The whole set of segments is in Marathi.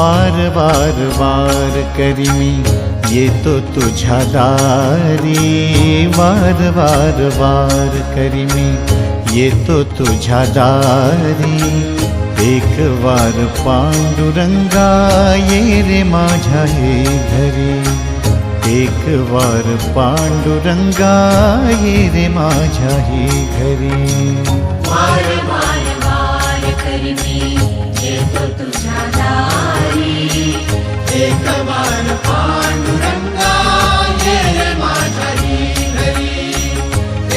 वार वार वार करी मी येतो तुझ्या दारी। वार वार वार करी मी येतो तुझ्या दारी। एक वार पांडुरंगा ये रे माझ्या हे घरी। एक वार पांडुरंगा ये रे माझ्या हे घरी। वार वार वार करी मी येतो तुझ्या दारी। एकवान पाण्डुरङ्गा माधरी हरि।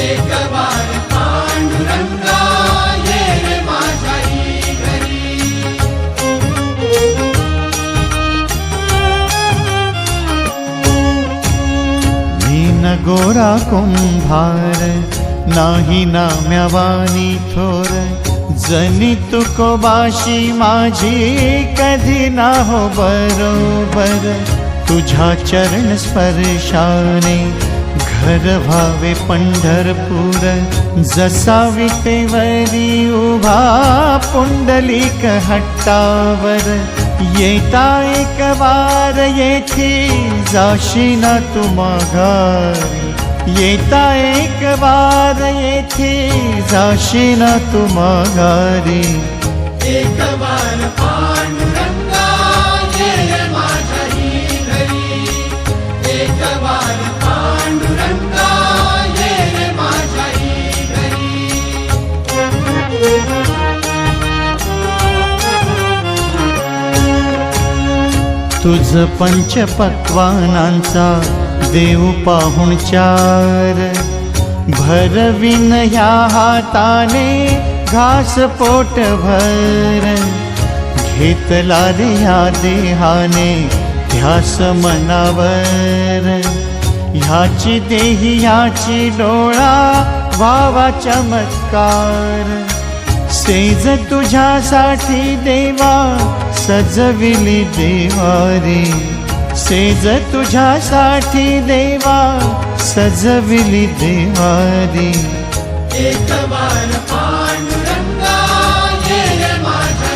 एकवान पाण्डुरङ्गा माधरी हरि। नीन गोरा कुम्भार नाही घरी मी नाही नाम्यावानी थोर जनी तुकोबाशी माझी कधी ना हो बरोबर. तुझ्या चरण स्पर्शाने घर व्हावे पंढरपूर जसा विटेवरी उभा पुंडलिक हट्टावर. येता एक वार येथे जाशी ना तू माघारी. येता एक वार येथे जाशी ना तू माघारी. एक वार पांडुरंगा ये रे माझ्या घरी एक वार पांडुरंगा ये रे माझ्या घरी तुझ पंच देव पाहुण चार. भरविन ह्या हाताने घास पोट भर. घेतला रे ह्या देहाने ध्यास मनावर. ह्याची देही ह्याची डोळा वावा चमत्कार. सेज तुझ्यासाठी देवा सजविली देवारी सेज तुझ्यासाठी देवा सजविली देवारी एक वार पांडुरंगा ये रे माझ्या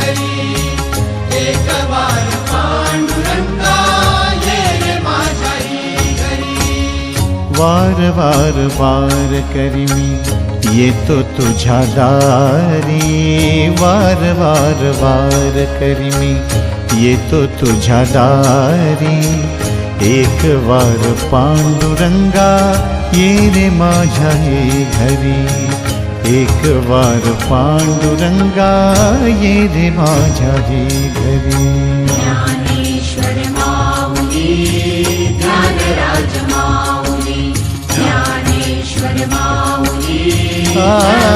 घरी. एक वार पांडुरंगा ये रे माझ्या घरी. वार वार वार करी मी येतो तुझ्या दारी. वार वार वार करी मी येतो तुझ्या दारी एक वार पांडुरंगा ये रे माझ्या हे घरी. एक वार पांडुरंगा ये रे माझ्या हे घरी. ज्ञानेश्वर माऊली ज्ञानराज माऊली ज्ञानेश्वर माऊली. आ